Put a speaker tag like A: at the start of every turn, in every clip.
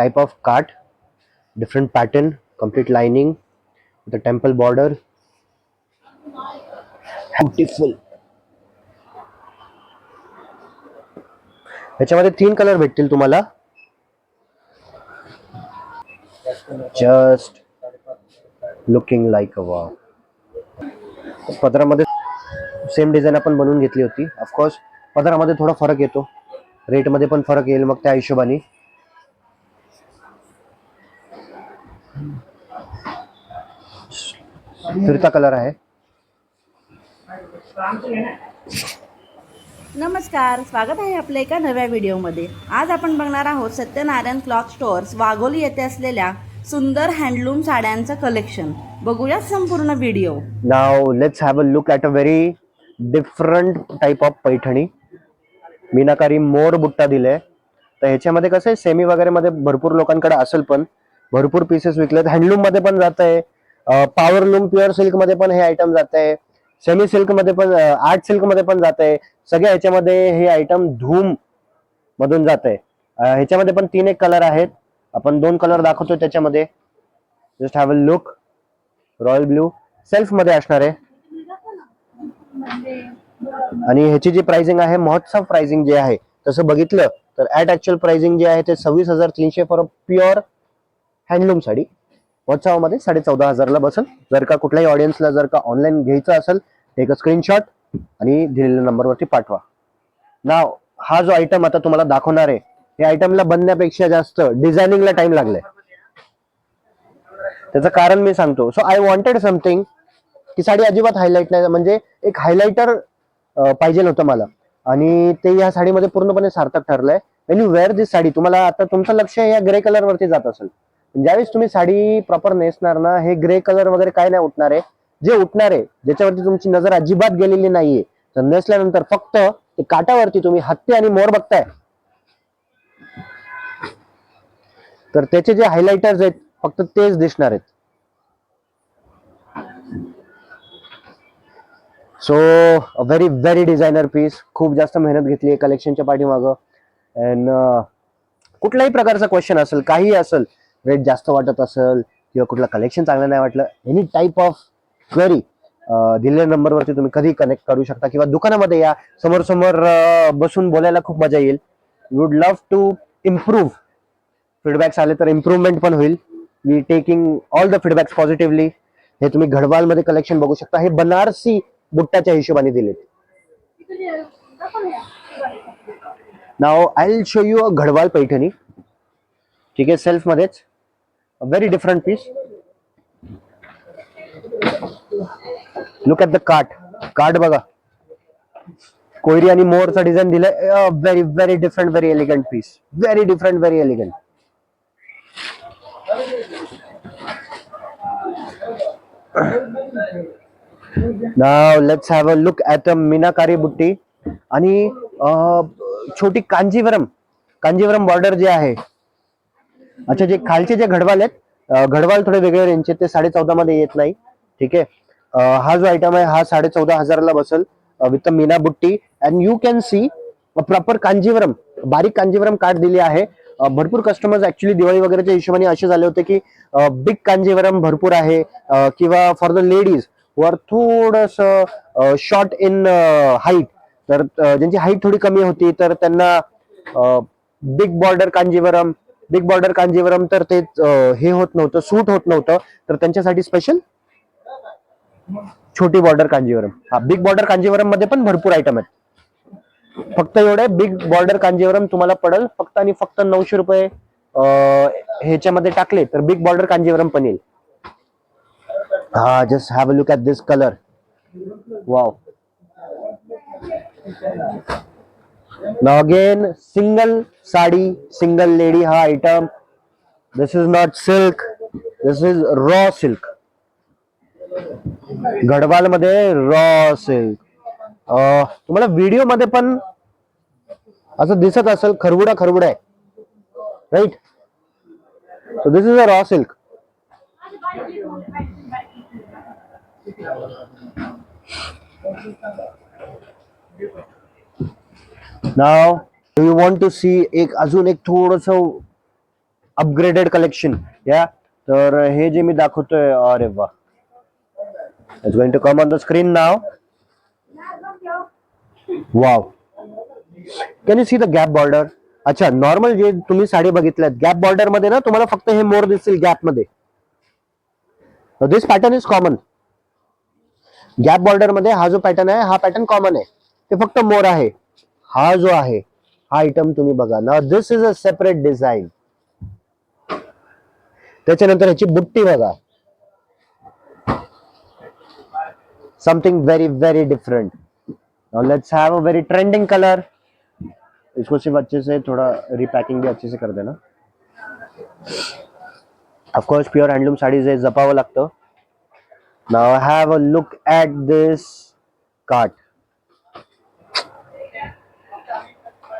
A: type of cart, different pattern, complete lining the temple border. Beautiful. ह्याच्यामध्ये तीन colour भेटतील तुम्हाला. Just looking like a wow पदरामध्ये same design आपण बनवून घेतली होती. ऑफकोर्स पदरामध्ये थोडा फरक येतो. रेटमध्ये पण फरक येईल मग त्या हिशोबाने. फिरता कलर आहे.
B: नमस्कार स्वागत आहे आपल्या एका नव्या व्हिडिओमध्ये. आज आपण बघणार आहोत सत्यनारायण क्लॉथ स्टोअर्स वाघोली येथे असलेल्या सुंदर हँडलूम साड्यांचं कलेक्शन. बघूया संपूर्ण video.
A: Now let's have a look at a very different type of Paithani. Meenakari मोर बुट्टा दिले तर ह्याच्यामध्ये कसं आहे सेमी वगैरे मध्ये भरपूर लोकांकडे असेल पण भरपूर पीसेस विकलेत. हँडलूममध्ये पण जात आहे पॉवर लूम प्युअर सिल्कमध्ये पण हे आयटम जात आहे सेमी सिल्कमध्ये पण आर्ट सिल्कमध्ये पण जात आहे सगळ्या ह्याच्यामध्ये हे आयटम धूम मधून जात आहे ह्याच्यामध्ये पण तीन एक कलर आहेत. आपण दोन कलर दाखवतो त्याच्यामध्ये. Just have a look royal blue सेल्फमध्ये असणार आहे. आणि ह्याची जी प्राइसिंग आहे महोत्सव प्राइसिंग जे आहे तसं बघितलं तर ऍट ऍक्च्युअल प्राइसिंग जे आहे ते सव्वीस हजार तीनशे फॉर प्युअर हँडलूम साडी. व्हॉट्सअपमध्ये साडे चौदा हजारला बसेल. जर का कुठल्याही ऑडियन्सला जर का ऑनलाईन घ्यायचं असेल एक स्क्रीनशॉट आणि दिलेल्या नंबरवरती पाठवा. ना हा जो आयटम आता तुम्हाला दाखवणार आहे या आयटमला बनण्यापेक्षा जास्त डिझायनिंगला टाइम लागलाय. त्याचं कारण मी सांगतो. सो आय वॉन्टेड समथिंग की साडी अजिबात हायलाईट नाही म्हणजे एक हायलाइटर पाहिजे होतं मला. आणि ते या साडीमध्ये पूर्णपणे सार्थक ठरलंय. When you wear this sari तुम्हाला आता तुमचं लक्ष या ग्रे कलर वरती जात असेल. ज्यावेळेस तुम्ही साडी प्रॉपर नेसणार ना हे ग्रे कलर वगैरे काय नाही उठणार आहे. जे उठणार आहे ज्याच्यावरती तुमची नजर अजिबात गेलेली नाहीये. तर नेसल्यानंतर फक्त ते काटावरती तुम्ही हत्ती आणि मोर बघताय. तर त्याचे जे हायलाइटर्स आहेत फक्त तेच दिसणार आहेत. So a very very designer piece खूप जास्त मेहनत घेतली आहे कलेक्शनच्या पाठीमागं. अँड uh, कुठल्याही प्रकारचा क्वेश्चन असेल काही असेल रेट जास्त वाटत असेल किंवा कुठलं कलेक्शन चांगलं नाही वाटलं एनी टाईप ऑफ क्वेरी दिलेल्या नंबरवरती तुम्ही कधी कनेक्ट करू शकता किंवा दुकानामध्ये या समोर समोर बसून बोलायला खूप मजा येईल. Would love to improve feedbacks आले तर इम्प्रूव्हमेंट पण होईल. We taking all the feedbacks positively हे तुम्ही घडवालमध्ये कलेक्शन बघू शकता. हे बनारसी बुट्टाच्या हिशोबाने दिलेत. Now I show you a Gadwal Paithani. ठीक आहे सेल्फमध्येच मध्येच very different piece look at the cart cart बघा. कोयरी आणि मोरचा डिझाईन दिलाय. Very very different very elegant piece very different very elegant now let's have a look at a meenakari बुट्टी आणि छोटी कांजीवरम. कांजीवरम बॉर्डर जे आहे अच्छा जे खालचे जे घडवाल आहेत घडवाल थोडे वेगळे रेंजचे ते साडे चौदा मध्ये येत नाही. ठीक आहे? हा जो आयटम आहे हा साडे चौदा हजाराला बसेल विथ मीना बुट्टी. And you can see proper Kanjivaram बारीक कांजीवरम कार्ड दिली आहे. भरपूर कस्टमर्स ऍक्च्युली दिवाळी वगैरेच्या हिशोबाने असे झाले होते की बिग कांजीवरम भरपूर आहे किंवा फॉर द लेडीज वर थोडस शॉर्ट इन हाईट तर ज्यांची हाईट थोडी कमी होती तर त्यांना big border Kanjivaram big border Kanjivaram तर ते हे होत नव्हतं सूट होत नव्हतं. तर त्यांच्यासाठी स्पेशल छोटी बॉर्डर कांजीवरम. हा बिग बॉर्डर कांजीवरममध्ये पण भरपूर आयटम आहेत. फक्त एवढे बिग बॉर्डर कांजीवरम तुम्हाला पडेल फक्त आणि फक्त नऊशे रुपये ह्याच्यामध्ये टाकले तर बिग बॉर्डर कांजीवरम पण येईल. हा just have a look at this colour wow नॉगेन single sari single lady हा item this is not silk this is raw silk Gadwal मध्ये रॉ सिल्क तुम्हाला व्हिडिओमध्ये पण असं दिसत असेल खरबुडा खरबुडा आहे. Right so this is a raw silk now you want to see एक अजून एक थोडस अपग्रेडेड कलेक्शन या तर हे जे मी दाखवतोय अरे वा. It's going to come on the screen now wow can you see the gap border अच्छा नॉर्मल जे तुम्ही साडी बघितल्यात गॅप बॉर्डरमध्ये ना तुम्हाला फक्त हे मोर दिसतील गॅपमध्ये. This pattern is common gap बॉर्डरमध्ये हा जो पॅटर्न आहे हा पॅटर्न कॉमन आहे. ते फक्त मोर आहे. हा जो आहे हा आयटम तुम्ही बघा. ना this is a separate design त्याच्यानंतर ह्याची बुट्टी बघा. Something very very different let's have a very trending colour इसको सिर्फ अच्छे से थोड़ा रिपैकिंग भी अच्छे से कर देना. Of course pure handloom saris हे जपावं लागतं. Now have a look at this काट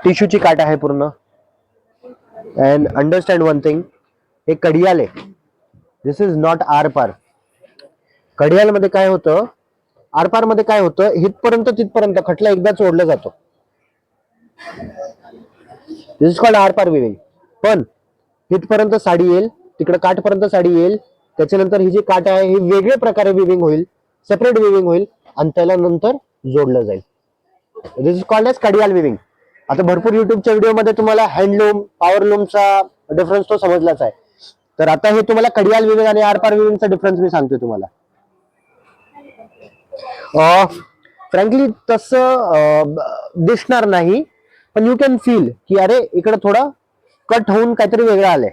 A: टिश्यूची काट आहे पूर्ण. अँड अंडरस्टँड वन थिंग हे कडियाल आहे दिस इज नॉट आर पार कडियालमध्ये काय होतं? आरपारमध्ये काय होतं? हितपर्यंत तिथपर्यंत खटला एकदाच ओढला जातो. दिस इज कॉल्ड आरपार विविंग पण हितपर्यंत साडी येईल तिकडे काठपर्यंत साडी येईल त्याच्यानंतर ही जी काट आहे ही वेगळ्या प्रकारे विविंग होईल सेपरेट विविंग होईल आणि त्याला नंतर जोडलं जाईल. This is called edge Kadiyal weaving आता भरपूर युट्यूबच्या व्हिडिओमध्ये तुम्हाला हँडलूम पॉवरलूमचा डिफरन्स तो समजलाच आहे. तर आता हे तुम्हाला कडियाल विविंग आणि आरपार विविंगचा डिफरन्स मी सांगतोय तुम्हाला. फ्रँकली तसं दिसणार नाही पण यू कॅन फील की अरे इकडे थोडं कट होऊन काहीतरी वेगळं आलंय.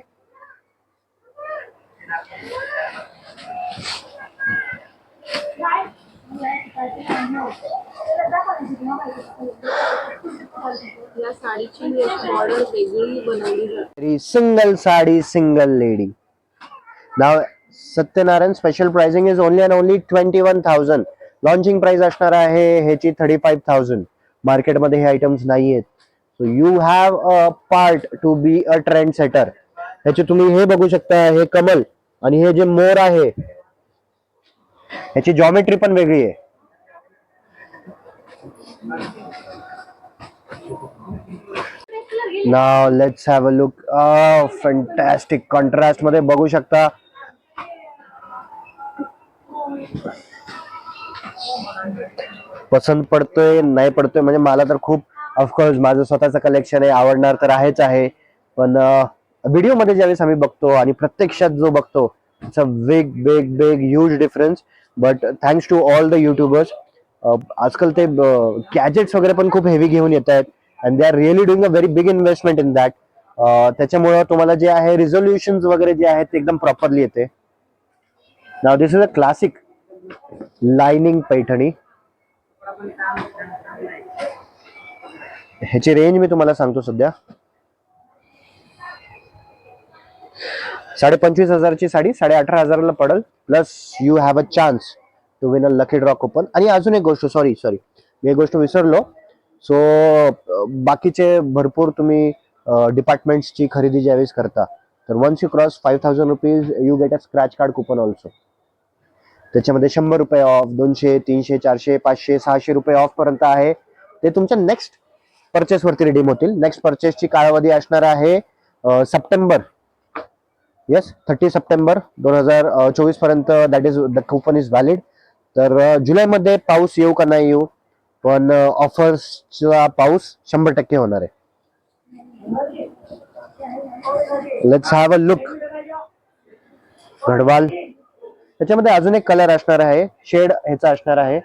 C: या साडीची वेगळी बनवली जाते.
A: Single sari single lady now Satyanarayan special pricing is only and only twenty one thousand launching price असणार आहे ह्याची थर्टी फाईव्ह थाउजंड मार्केटमध्ये हे आयटम्स नाही आहेत. So you have a part to be a trendsetter ह्याचे तुम्ही हे बघू शकता हे कमल आणि हे जे मोर आहे ह्याची जॉमेट्री पण वेगळी आहे. Now let's have a look fantastic कॉन्ट्रास्टमध्ये बघू शकता. पसंत पडतोय नाही पडतोय म्हणजे मला तर खूप ऑफकोर्स माझं स्वतःचं कलेक्शन आहे आवडणार तर आहेच आहे. पण व्हिडिओमध्ये ज्यावेळेस आम्ही बघतो आणि प्रत्यक्षात जो बघतो it's a big big big huge difference but thanks to all the YouTubers आजकाल ते गॅजेट्स वगैरे पण खूप हेवी घेऊन येत आहेत. And they are really doing a very big investment in that त्याच्यामुळं तुम्हाला जे आहे रिझोल्युशन वगैरे जे आहेत ते एकदम प्रॉपरली येते. Now this is a classic lining Paithani. ह्याची रेंज मी तुम्हाला सांगतो सध्या. साडे पंचवीस हजारची साडी साडे अठरा हजाराला पडेल. Plus you have a chance to win a lucky draw coupon आणि अजून एक गोष्ट सॉरी सॉरी मी एक गोष्ट विसरलो. सो बाकीचे भरपूर तुम्ही डिपार्टमेंट्सची खरेदी ज्यावेळेस करता तर once you cross five thousand rupees you get a scratch card coupon also त्याच्यामध्ये शंभर रुपये ऑफ दोनशे तीनशे चारशे पाचशे सहाशे रुपये ऑफ पर्यंत आहे. ते तुमच्या नेक्स्ट परचेस वरती रिडीम होतील. नेक्स्ट परचेसची कालावधी असणार आहे सप्टेंबर. येस थर्टी सप्टेंबर दोन हजार चोवीसपर्यंत that is the coupon is valid तर जुलैमध्ये पाऊस येऊ का नाही येऊ पण ऑफर्सचा पाऊस शंभर टक्के होणार आहे. Let's have a look Gadwal त्याच्यामध्ये अजून एक कलर असणार आहे. शेड ह्याचा असणार आहे.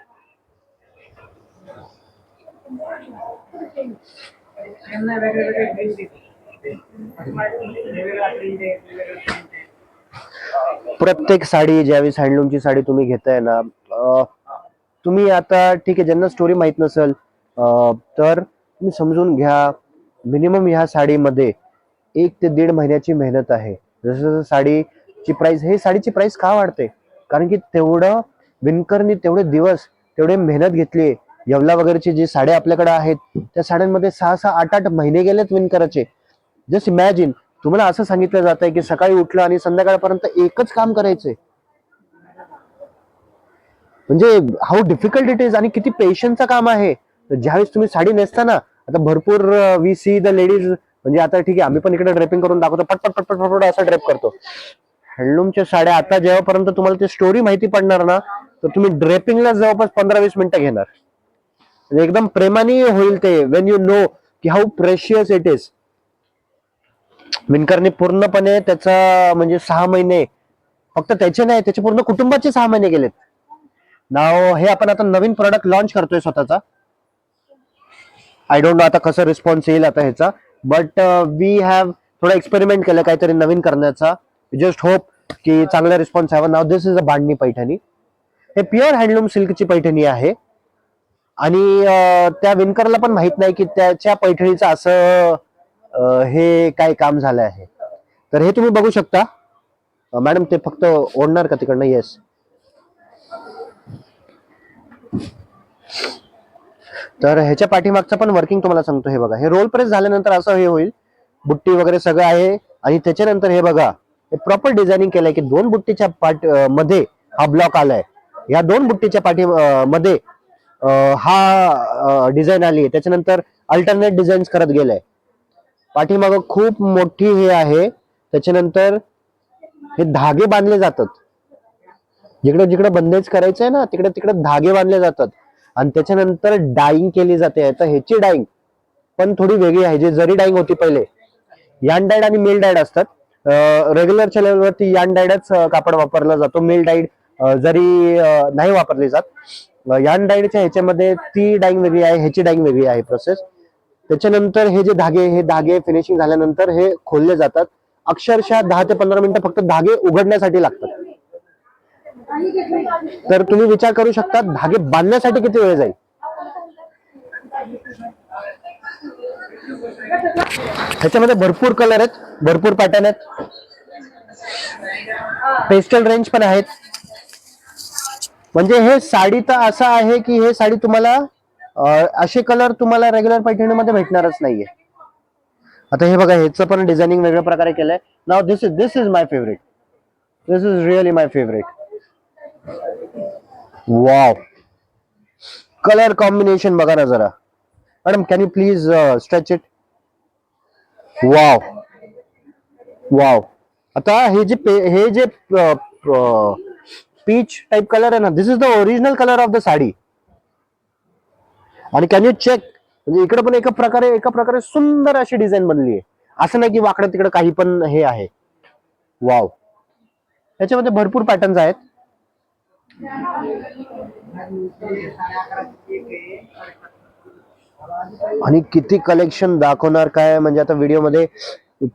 A: प्रत्येक साडी ज्यावेळेस हँडलूमची साडी तुम्ही घेताय ना तुम्ही आता ठीक आहे ज्यांना स्टोरी माहीत नसेल तर तुम्ही समजून घ्या मिनिमम ह्या साडीमध्ये एक ते दीड महिन्याची मेहनत आहे. जसं जसं साडीची प्राइस हे साडीची प्राइस का वाढते? कारण की तेवढं विणकरनी तेवढे दिवस तेवढे मेहनत घेतली येवला वगैरेची जी साड्या आपल्याकडे आहेत त्या साड्यांमध्ये सहा सहा आठ आठ महिने गेलेत विणकराचे. जस्ट इमॅजिन तुम्हाला असं सांगितलं जात आहे की सकाळी उठलं आणि संध्याकाळपर्यंत एकच काम करायचंय. म्हणजे हाऊ डिफिकल्ट इट इज आणि किती पेशन्सचं काम आहे. तर ज्यावेळेस तुम्ही साडी नेसता ना आता भरपूर वी सी द लेडीज म्हणजे आता ठीक आहे आम्ही पण इकडे ड्रेपिंग करून दाखवतो पट पटपट पट पट असं ड्रेप करतो. हँडलूमच्या साड्या आता जेव्हापर्यंत तुम्हाला ती स्टोरी माहिती पडणार ना तर तुम्ही ड्रेपिंगला जवळपास पंधरा वीस मिनिटं घेणार. म्हणजे एकदम प्रेमाने होईल ते वेन यू नो की हाऊ प्रेशियस इट इज विणकरने पूर्णपणे त्याचा म्हणजे सहा महिने फक्त त्याचे नाही त्याचे पूर्ण कुटुंबाचे सहा महिने गेलेत. नाव हे आपण आता नवीन प्रोडक्ट लॉन्च करतोय स्वतःचा. आय डोंट नो आता कसं रिस्पॉन्स येईल आता ह्याचा. बट वी हॅव थोडा एक्सपेरिमेंट केलं काहीतरी नवीन करण्याचा. जस्ट होप की चांगला रिस्पॉन्स हवा नाव दिस इज अ बांधणी पैठणी. हे प्युअर हँडलूम सिल्कची पैठणी आहे. आणि uh, त्या विणकरला पण माहीत नाही की त्याच्या पैठणीचं असं uh, हे काय काम झालं आहे. तर हे तुम्ही बघू शकता. Uh, मॅडम ते फक्त ओढणार का तिकडनं? येस तर ह्याच्या पाठीमागचं पण वर्किंग तुम्हाला सांगतो हे बघा. हे रोल प्रेस झाल्यानंतर असं हे होईल. बुट्टी वगैरे सगळं आहे. आणि त्याच्यानंतर हे बघा हे प्रॉपर डिझायनिंग केलंय की दोन बुट्टीच्या पाठमध्ये हा ब्लॉक आलाय. या दोन बुट्टीच्या पाठी मध्ये हा डिझाईन आली आहे त्याच्यानंतर अल्टरनेट डिझाईन्स करत गेलाय. पाठीमागं खूप मोठी हे आहे. त्याच्यानंतर हे धागे बांधले जातात. जिकडे जिकडे बंदेज करायचंय ना तिकडे तिकडे धागे बांधले जातात. आणि त्याच्यानंतर डाईंग केली जाते. तर ह्याची डाईंग पण थोडी वेगळी आहे. जी जरी डाईंग होती पहिले. यान डाईड आणि मेल डाईड असतात. रेग्युलरच्या लेवलवरती यान डाईडच कापड वापरला जातो. मेल डाईड जरी नाही वापरली जात. यान डाईडच्या ह्याच्यामध्ये ती डाईंग वेगळी आहे ह्याची डाईंग वेगळी आहे प्रोसेस त्याच्यानंतर हे जे धागे हे धागे फिनिशिंग झाल्यानंतर हे खोलले जातात. अक्षरशः दहा ते पंधरा मिनिटं फक्त धागे उघडण्यासाठी लागतात. तर तुम्ही विचार करू शकता धागे बांधण्यासाठी किती वेळ जाईल? ह्याच्यामध्ये भरपूर कलर आहेत भरपूर पॅटर्न आहेत. पेस्टल रेंज पण आहेत. म्हणजे हे साडी तर असं आहे की हे साडी तुम्हाला असे कलर तुम्हाला रेग्युलर पैठणीमध्ये भेटणारच नाहीये. आता हे बघा ह्याचं पण डिझायनिंग वेगळ्या प्रकारे केलंय. Now this is this is my favourite this is really my favourite wow colour combination बघा ना जरा. Madam can you please stretch it wow wow आता हे जे पे- हे जे पीच टाइप कलर आहे ना this is the original colour of the sari आणि कॅन यू चेक म्हणजे इकडे पण एका प्रकारे एका प्रकारे सुंदर अशी डिझाईन बनली आहे. असं नाही की वाकडं तिकडे काही पण हे आहे. वाव याच्यामध्ये भरपूर पॅटर्न्स आहेत. आणि किती कलेक्शन दाखवणार काय? म्हणजे आता व्हिडिओमध्ये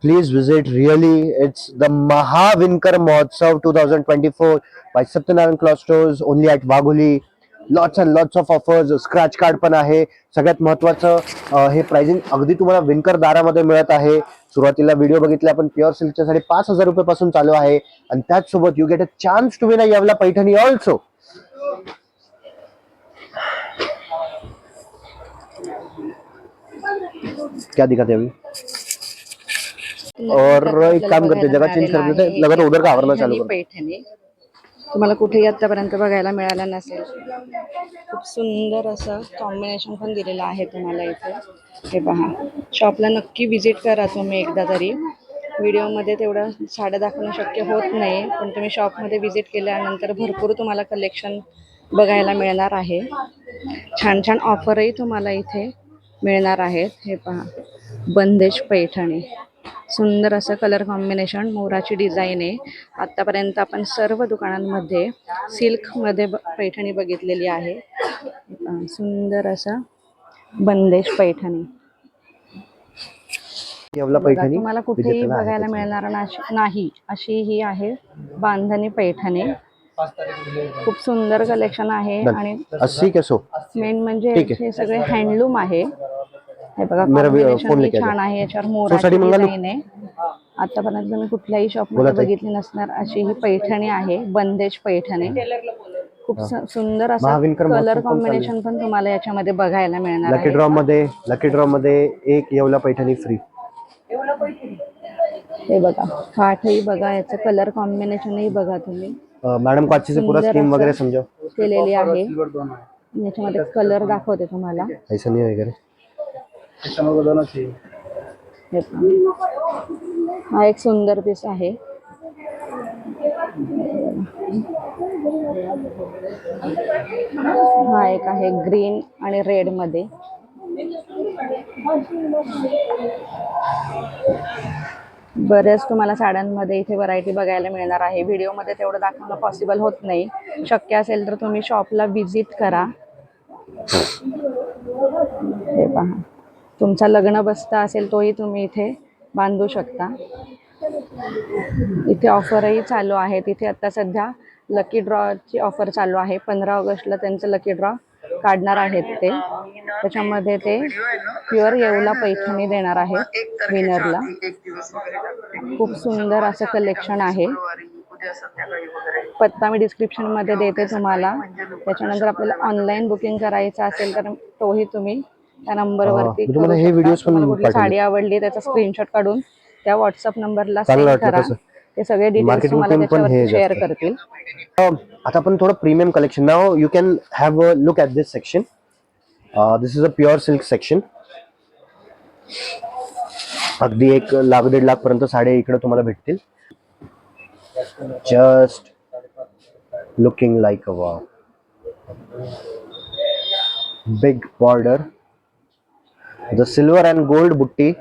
A: please visit really it's the Mahavinkar Mahotsav two thousand twenty four by Satyanarayan cloth stores only at Wagholi lots and lots of offers scratch card पण आहे. सगळ्यात महत्वाचं हे प्राइसिंग अगदी तुम्हाला विनकर दारामध्ये मिळत आहे. सुरुवातीला व्हिडिओ बघितले आपण प्युअर सिल्कच्या साठी पाच हजार रुपये पासून चालू आहे. आणि त्याचसोबत you get a chance to win Yeola Paithani also क्या दिखाते अभी? और एक काम करते जगह चेंज कर देते लगा तो उधर का आवरना चालू
B: पैठणी. तुम्हाला कुठेही आतापर्यंत बघायला मिळालं नसेल. खूप सुंदर असं कॉम्बिनेशन पण दिलेलं आहे तुम्हाला इथे. हे पहा शॉपला नक्की विजिट करा तुम्ही एकदा तरी. व्हिडिओमध्ये तेवढं साड्या दाखवणं शक्य होत नाही पण तुम्ही शॉपमध्ये व्हिजिट केल्यानंतर भरपूर तुम्हाला कलेक्शन बघायला मिळणार आहे. छान छान ऑफरही तुम्हाला इथे मिळणार आहेत. हे पहा. बंदेज पैठणी. सुंदर असं कलर कॉम्बिनेशन मोराची डिझाईन आहे. आत्तापर्यंत आपण सर्व दुकानांमध्ये सिल्कमध्ये ब पैठणी बघितलेली आहे. सुंदर असं बंदेश पैठणी
A: येवला पैठणी
B: तुम्हाला कुठेही बघायला. मिळणार नाही अशी ही आहे बांधणी पैठणी खूप सुंदर कलेक्शन आहे. आणि मेन म्हणजे. हे सगळे हँडलूम आहे हे बघा छान. आहे याच्यावर मोराची आतापर्यंत तुम्ही कुठल्याही शॉप
A: बोला
B: मध्ये
A: ताई.
B: बघितली नसणार अशी ही पैठणी आहे बंदेश पैठणी खूप स- सुंदर असं कलर. कॉम्बिनेशन पण तुम्हाला याच्यामध्ये बघायला मिळणार
A: लकी ड्रॉ मध्ये लकी ड्रॉ मध्ये एक येवला पैठणी फ्री
B: हे बघा काठही बघा याचं कलर कॉम्बिनेशनही बघा तुम्ही.
A: मैडम को अच्छे से पूरा स्कीम
B: असं
A: वगैरह समझो
B: केलेली आहे. याच्यामध्ये कलर दाखवते तुम्हाला.
A: ऐसा नहीं वगैरह
B: हे पहा. हा एक सुंदर पीस आहे. हा एक आहे ग्रीन आणि रेडमध्ये. बरेच तुम्हाला साड्यांमध्ये इथे व्हरायटी बघायला मिळणार आहे. व्हिडिओमध्ये तेवढं दाखवणं पॉसिबल होत नाही. शक्य असेल तर तुम्ही शॉपला व्हिजिट करा. हे पहा. तुमचा लग्न बसता असेल तोही तुम्ही इथे बांधू शकता. इथे ऑफरही चालू आहे. तिथे आत्ता सध्या लकी ड्रॉची ऑफर चालू आहे पंधरा ऑगस्टला त्यांचं लकी ड्रॉ काढणार आहेत ते त्याच्यामध्ये ते प्युअर येवला पैठणी देणार आहेत विनरला खूप सुंदर असं कलेक्शन आहे पत्ता मी डिस्क्रिप्शनमध्ये देते तुम्हाला त्याच्यानंतर आपल्याला ऑनलाईन बुकिंग करायचं असेल तर तोही तुम्ही त्या नंबरवरती
A: मी तुम्हाला
B: करू शकता.
A: videos पण
B: तुम्हाला कुठली
A: पाठवले.
B: साडी आवडली त्याचा स्क्रीनशॉट काढून त्या व्हॉट्सअप नंबरला सेंड करा? ते सगळे डिटेल्स तुम्हाला त्याच्यावरती शेअर. करतील.
A: Um, आता आपण थोडं premium collection now you can have a look at this section this is a pure silk section अगदी एक लाख दीड लाख पर्यंत साड्या इकडे तुम्हाला भेटतील. जस्ट लुकिंग लाईक अ वा big border the silver and gold बुट्टी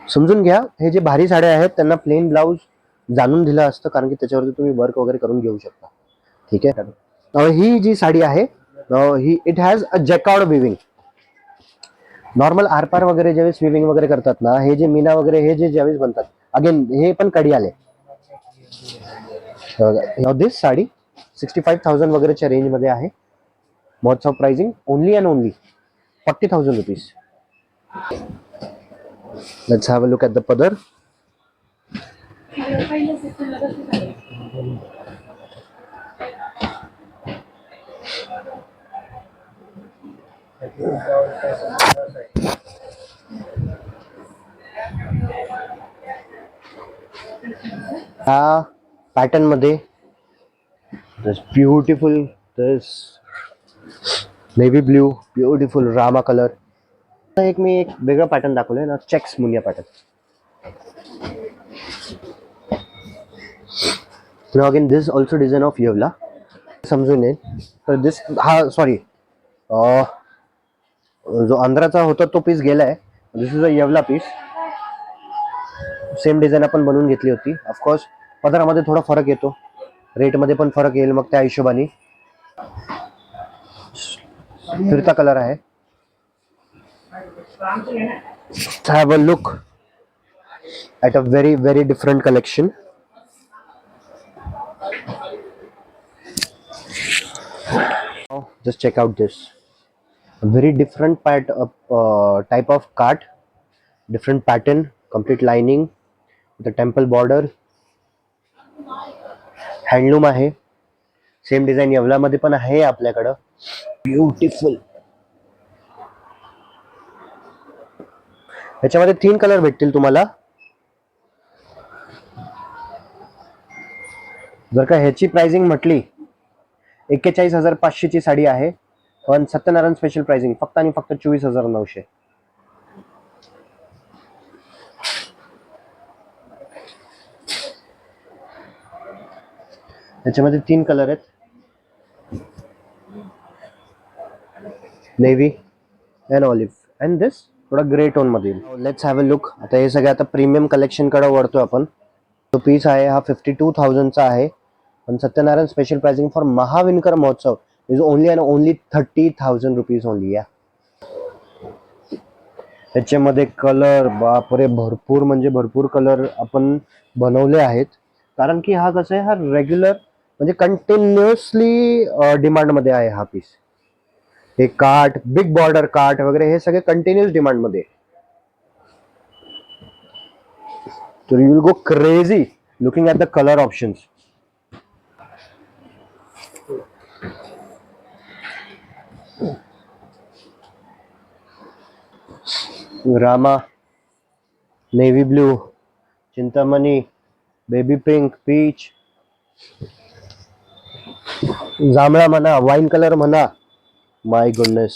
A: समजून घ्या. हे जे भारी साड्या आहेत त्यांना प्लेन ब्लाऊज जाणून दिलं असतं कारण की त्याच्यावरती तुम्ही वर्क वगैरे करून घेऊ शकता. ठीक आहे? ही जी साडी आहे ही it has a jacquard weaving normal आरपार वगैरे ज्यावेळेस विविंग वगैरे करतात ना हे जे मीना वगैरे हे जे ज्यावेळेस बनतात अगेन हे पण कडी आले this sari sixty five thousand वगैरेच्या रेंजमध्ये आहे. महोत्सव pricing only and only forty thousand rupees Let's have a look at the padar. ह्या पॅटर्नमध्ये beautiful this navy blue beautiful Rama colour आता एक मी एक वेगळं पॅटर्न दाखवलंय ना checks Muniya pattern again this also design of Yeola समजून येईल. तर दिस हा सॉरी जो आंध्राचा होता तो पीस गेलाय. This is a Yeola piece same design आपण बनवून घेतली होती. ऑफकोर्स पदरामध्ये थोडा फरक येतो. रेटमध्ये पण फरक येईल मग त्या हिशोबाने. फिरता कलर आहे. have a look at a very very different collection now just check out this a very different part of uh, type of cart different pattern complete lining with a temple border handloom आहे same design येवल्यामध्ये पण आहे आपल्याकडं beautiful ह्याच्यामध्ये तीन colour भेटतील तुम्हाला. जर का ह्याची प्राइसिंग म्हटली एक्केचाळीस हजार पाचशेची साडी आहे. पण सत्यनारायण स्पेशल प्राइसिंग फक्त आणि फक्त चोवीस हजार नऊशे. ह्याच्यामध्ये तीन कलर आहेत. Navy and olive and this थोडा ग्रे टोनमध्ये लेट्स हॅव अ लुक आता हे सगळे आता प्रीमियम कलेक्शनकडे वळतोय आपण. तो पीस आहे हा फिफ्टी टू थाउजंडचा आहे. पण Satyanarayan special pricing for Mahavinkar Mahotsav is only and only thirty thousand rupees only या त्याच्यामध्ये कलर बापरे भरपूर म्हणजे भरपूर कलर आपण बनवले आहेत. कारण की हा कसं आहे हा रेग्युलर म्हणजे कंटिन्युअसली डिमांडमध्ये आहे हा पीस हे काट बिग बॉर्डर कार्ट वगैरे हे सगळे कंटिन्युअस डिमांड मध्ये आहे. तर you will go crazy looking at the colour options Rama navy blue चिंतामणी बेबी पिंक पीच जांभळा म्हणा वाईन कलर म्हणा my goodness.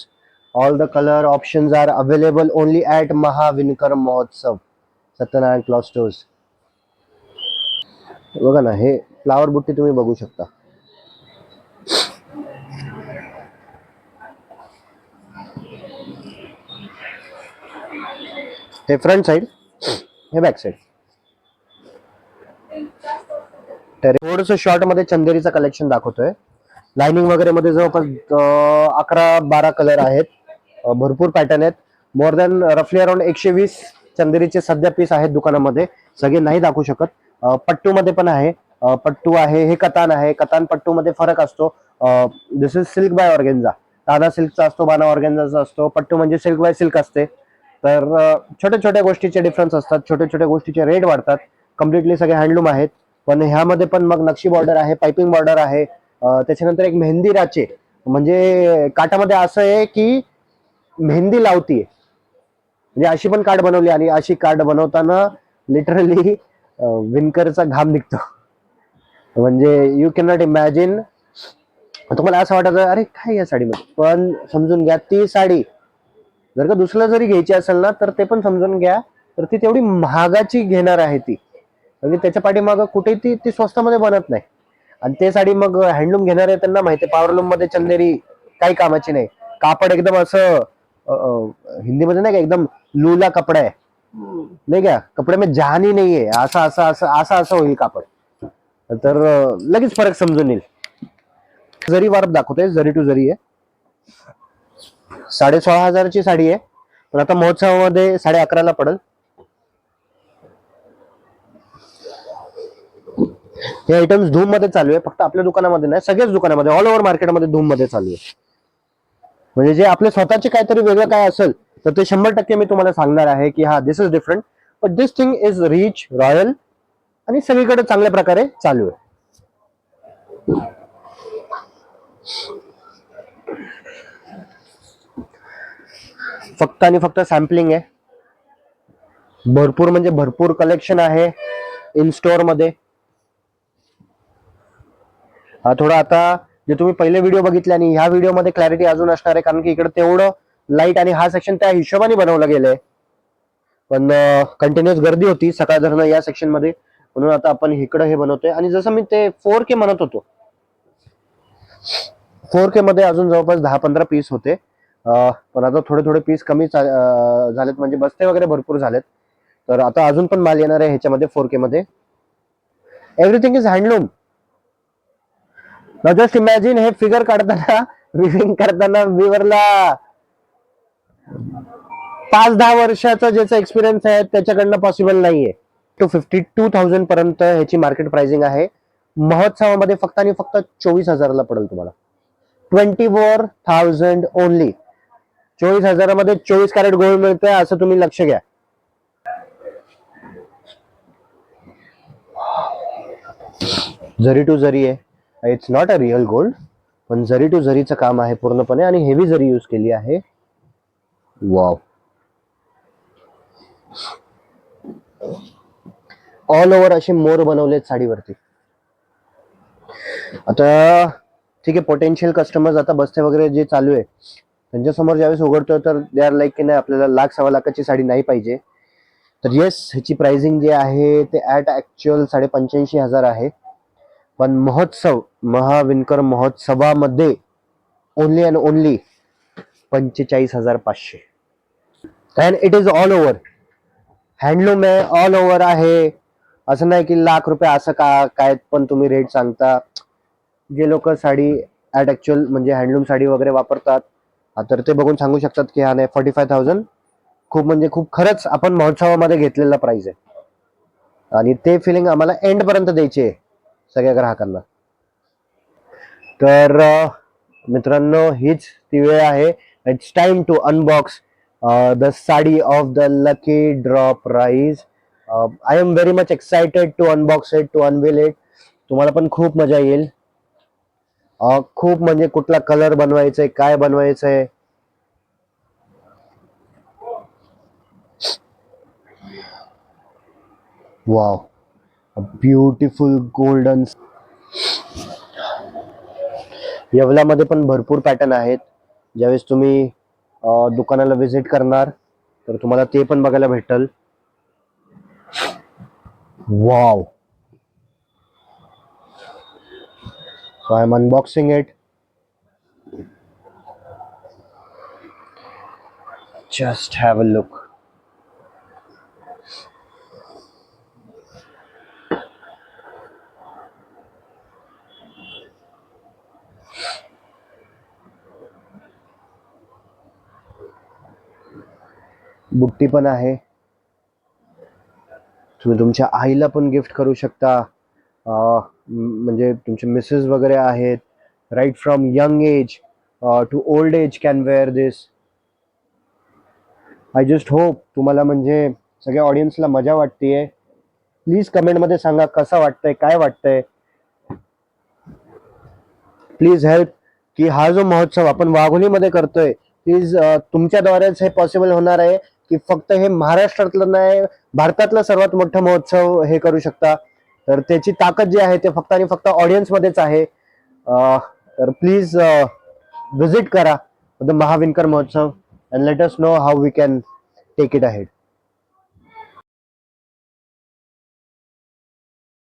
A: All the colour options are available only at Mahavinkar महोत्सव सत्यनारायण क्लॉथ स्टोर्स बघा ना हे फ्लावर बुट्टी तुम्ही बघू शकता. हे फ्रंट साइड हे बॅक साइड थोडस शॉर्टमध्ये चंदेरीचं कलेक्शन दाखवतोय. लाइनिंग वगैरे मध्ये जवळपास अकरा बारा कलर आहेत. भरपूर पॅटर्न आहेत. मोर दॅन रफली अराउंड एकशे वीस चंदेरीचे सध्या पीस आहेत दुकानामध्ये. सगळे नाही दाखवू शकत. पट्टू मध्ये पण आहे. पट्टू आहे हे कतान आहे. कतान पट्टू मध्ये फरक असतो. This is silk by organza ताना सिल्कचा असतो बाना ऑर्गेन्झाचा असतो. पट्टू म्हणजे सिल्क बाय सिल्क असते. तर छोट्या छोट्या गोष्टीचे डिफरन्स असतात. छोट्या छोट्या गोष्टीचे रेट वाढतात. कम्प्लिटली सगळे हँडलूम आहेत. पण ह्यामध्ये पण मग नक्षी बॉर्डर आहे पायपिंग बॉर्डर आहे. त्याच्यानंतर एक मेहंदी राचे. म्हणजे काटामध्ये असं आहे की मेहंदी लावतीये. म्हणजे अशी पण कार्ड बनवली आणि अशी कार्ड बनवताना लिटरली विनकरचा घाम निघतो. म्हणजे यू कॅन नॉट इमॅजिन तुम्हाला असं वाटत अरे काय या साडीमध्ये? पण समजून घ्या ती साडी जर का दुसरं जरी घ्यायची असेल ना तर ते पण समजून घ्या तर ती तेवढी महागाची घेणार आहे ती. म्हणजे त्याच्या पाठीमागं कुठे ती ती स्वस्तामध्ये बनत नाही. आणि ते साडी मग हँडलूम घेणार आहे त्यांना माहिती पॉवरलूममध्ये चंदेरी काही कामाची नाही. कापड एकदम असं हिंदीमध्ये नाही का एकदम लुला कपडा आहे. नाही का? कपडे मी जहानी नाहीये. असा असा असं असं असं असं असं होईल कापड. तर लगेच फरक समजून येईल. जरी वारप दाखवतोय जरी टू जरी आहे. साडे सोळा हजाराची साडी आहे. पण आता महोत्सवामध्ये साडे अकराला पडेल. हे आयटम्स धूममध्ये चालू आहे. फक्त आपल्या दुकानामध्ये नाही सगळ्याच दुकानामध्ये ऑल ओव्हर मार्केटमध्ये धूममध्ये चालू आहे. म्हणजे जे आपले स्वतःचे काहीतरी वेगळं काय असेल तर ते शंभर टक्के मी तुम्हाला सांगणार आहे की हा this is different but this thing is rich royal आणि सगळीकडे चांगल्या प्रकारे चालू आहे. फक्त आणि फक्त सॅम्पलिंग आहे. भरपूर म्हणजे भरपूर कलेक्शन आहे इन स्टोअरमध्ये. थोडा आता जे तुम्ही पहिले व्हिडिओ बघितले आणि ह्या व्हिडिओमध्ये क्लॅरिटी अजून असणार आहे कारण की इकडे तेवढं लाइट आणि हा सेक्शन त्या हिशोबाने बनवलं गेलंय. पण कंटिन्युअस गर्दी होती सकाळ धरणं या सेक्शनमध्ये. म्हणून आता आपण इकडं हे बनवतोय. आणि जसं मी ते फोर के म्हणत होतो. फोर के मध्ये अजून जवळपास दहा पंधरा पीस होते पण आता थोडे थोडे पीस कमी झालेत. म्हणजे बस्ते वगैरे भरपूर झालेत. तर आता अजून पण माल येणार आहे ह्याच्यामध्ये फोर के मध्ये. Everything is handloom just imagine हे फिगर काढताना विविंग करताना विवरला पाच दहा वर्षाचा ज्याचा एक्सपिरियन्स आहे त्याच्याकडनं पॉसिबल नाहीये. टू फिफ्टी टू थाउजंड पर्यंत ह्याची मार्केट प्राइसिंग आहे. महोत्सवामध्ये फक्त आणि फक्त चोवीस हजाराला पडेल तुम्हाला. ट्वेंटी फोर थाउजंड ओनली चोवीस हजारामध्ये चोवीस कॅरेट गोल्ड मिळतंय असं तुम्ही लक्ष घ्या. जरी टू जरी आहे it's not a real gold पण जरी टू जरीचं काम आहे पूर्णपणे आणि हेवी जरी यूज केली आहे वाव ऑल ओव्हर असे मोर बनवलेत साडीवरती. आता ठीक आहे पोटेन्शियल कस्टमर्स आता बसते वगैरे जे चालू आहे त्यांच्यासमोर ज्यावेळेस उघडतोय तर दे आर लाईक की नाही आपल्याला लाख सव्वा लाखाची साडी नाही पाहिजे. तर येस ह्याची प्राइसिंग जे आहे ते ॲट ॲक्च्युअल साडे पंच्याऐंशी हजार आहे. पण महोत्सव महाविनकर महोत्सवामध्ये ओनली अँड ओनली पंचेचाळीस हजार पाचशे. And it is all over handloom आहे ऑल ओव्हर आहे. असं नाही की लाख रुपये असं का काय पण तुम्ही रेट सांगता. जे लोक साडी ॲट ॲक्च्युअल म्हणजे हँडलूम साडी वगैरे वापरतात तर ते बघून सांगू शकतात की हा नाही फोर्टी फाय थाउजंड खूप म्हणजे खूप खरंच आपण महोत्सवामध्ये घेतलेला प्राइस आहे. आणि ते फिलिंग आम्हाला एंडपर्यंत द्यायची आहे. सगळ्या ग्राहकांना. तर मित्रांनो हीच ती वेळ आहे. It's time to unbox the sari of the lucky draw prize I am very much excited to unbox it to unveil it तुम्हाला पण खूप मजा येईल. खूप म्हणजे कुठला कलर बनवायचा काय बनवायचं आहे वाव ब्युटिफुल गोल्डन येवलामध्ये पण भरपूर पॅटर्न आहेत. ज्यावेळेस तुम्ही दुकानाला व्हिजिट करणार तर तुम्हाला ते पण बघायला भेटल. Wow I am unboxing it just have a look बुट्टी पण आहे. तुम्ही तुमच्या आईला पण गिफ्ट करू शकता. म्हणजे तुमचे मिसेस वगैरे आहेत. Right from young age to old age can wear this I just hope तुम्हाला म्हणजे सगळ्या ऑडियन्सला मजा वाटतेय. प्लीज कमेंटमध्ये सांगा कसं वाटतंय काय वाटतंय. प्लीज हेल्प की हा जो महोत्सव आपण वाघोलीमध्ये करतोय प्लीज तुमच्याद्वारेच हे पॉसिबल होणार आहे. की फक्त हे महाराष्ट्रातलं नाही भारतातलं सर्वात मोठं महोत्सव हे करू शकता. तर त्याची ताकद जी आहे ते फक्त आणि फक्त ऑडियन्समध्येच आहे. तर प्लीज व्हिजिट करा. द महाविनकर महोत्सव. And let us know how we can take it ahead